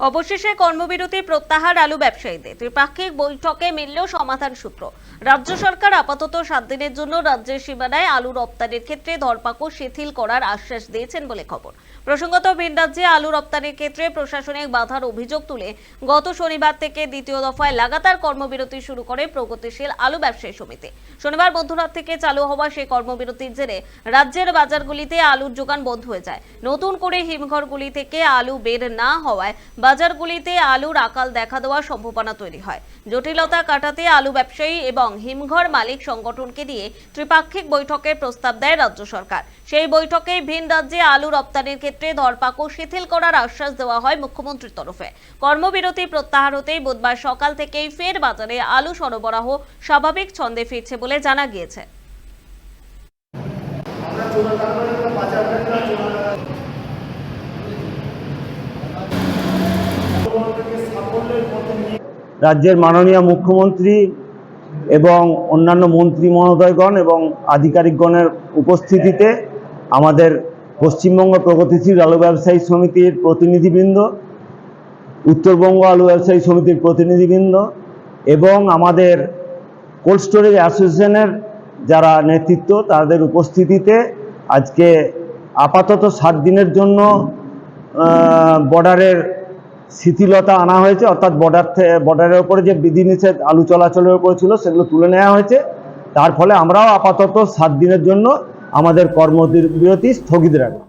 অবশেষে কর্মবিরতি প্রত্যাহার আলু ব্যবসায়ীদের। ত্রিপাক্ষিক বৈঠকে মিলল সমাধান সূত্র। রাজ্য সরকার আপাতত সাত দিনের জন্য রাজ্যের সীমানায় আলু রপ্তানির ক্ষেত্রে ধরপাকড় শিথিল করার আশ্বাস দিয়েছেন বলে খবর। প্রসঙ্গত, ভিন রাজ্যে আলু রপ্তানির ক্ষেত্রে প্রশাসনিক বাধার অভিযোগ তুলে গত শনিবার থেকে দ্বিতীয় দফায় লাগাতার কর্মবিরতি শুরু করে প্রগতিশীল আলু ব্যবসায়ী সমিতি। শনিবার মধ্যরাত থেকে চালু হওয়া সেই কর্মবিরতির জেরে রাজ্যের বাজারগুলিতে আলুর যোগান বন্ধ হয়ে যায়। নতুন করে হিমঘরগুলি থেকে আলু বের না হওয়ায় বাজারগুলিতে আলুর আকাল দেখা দেওয়ার সম্ভাবনা তৈরি হয়। জটিলতা কাটাতে আলু ব্যবসায়ী এবং হিমঘর মালিক সংগঠনকে দিয়ে ত্রিপাক্ষিক বৈঠকের প্রস্তাব দেয় রাজ্য সরকার। সেই বৈঠকে ভিন রাজ্যে আলু রপ্তানির ক্ষেত্রে ধরপাকড় শিথিল করার আশ্বাস দেওয়া হয় মুখ্যমন্ত্রীর তরফে। কর্মবিরতি প্রত্যাহার হতেই বুধবার সকাল থেকেই ফের বাজারে আলু সরবরাহ স্বাভাবিক ছন্দে ফিরছে বলে জানা গিয়েছে। রাজ্যের মাননীয় মুখ্যমন্ত্রী এবং অন্যান্য মন্ত্রী মহোদয়গণ এবং আধিকারিকগণের উপস্থিতিতে আমাদের পশ্চিমবঙ্গ প্রগতিশীল আলু ব্যবসায়ী সমিতির প্রতিনিধিবৃন্দ, উত্তরবঙ্গ আলু ব্যবসায়ী সমিতির প্রতিনিধিবৃন্দ এবং আমাদের কোল্ড স্টোরেজ অ্যাসোসিয়েশনের যারা নেতৃত্ব তাদের উপস্থিতিতে আজকে আপাতত সাত দিনের জন্য বর্ডারের শিথিলতা আনা হয়েছে, অর্থাৎ বর্ডার বর্ডারের উপরে যে বিধিনিষেধ আলু চলাচলের উপরে ছিল, সেগুলো তুলে নেওয়া হয়েছে। তার ফলে আমরাও আপাতত সাত দিনের জন্য আমাদের কর্মবিরতি স্থগিত রাখলাম।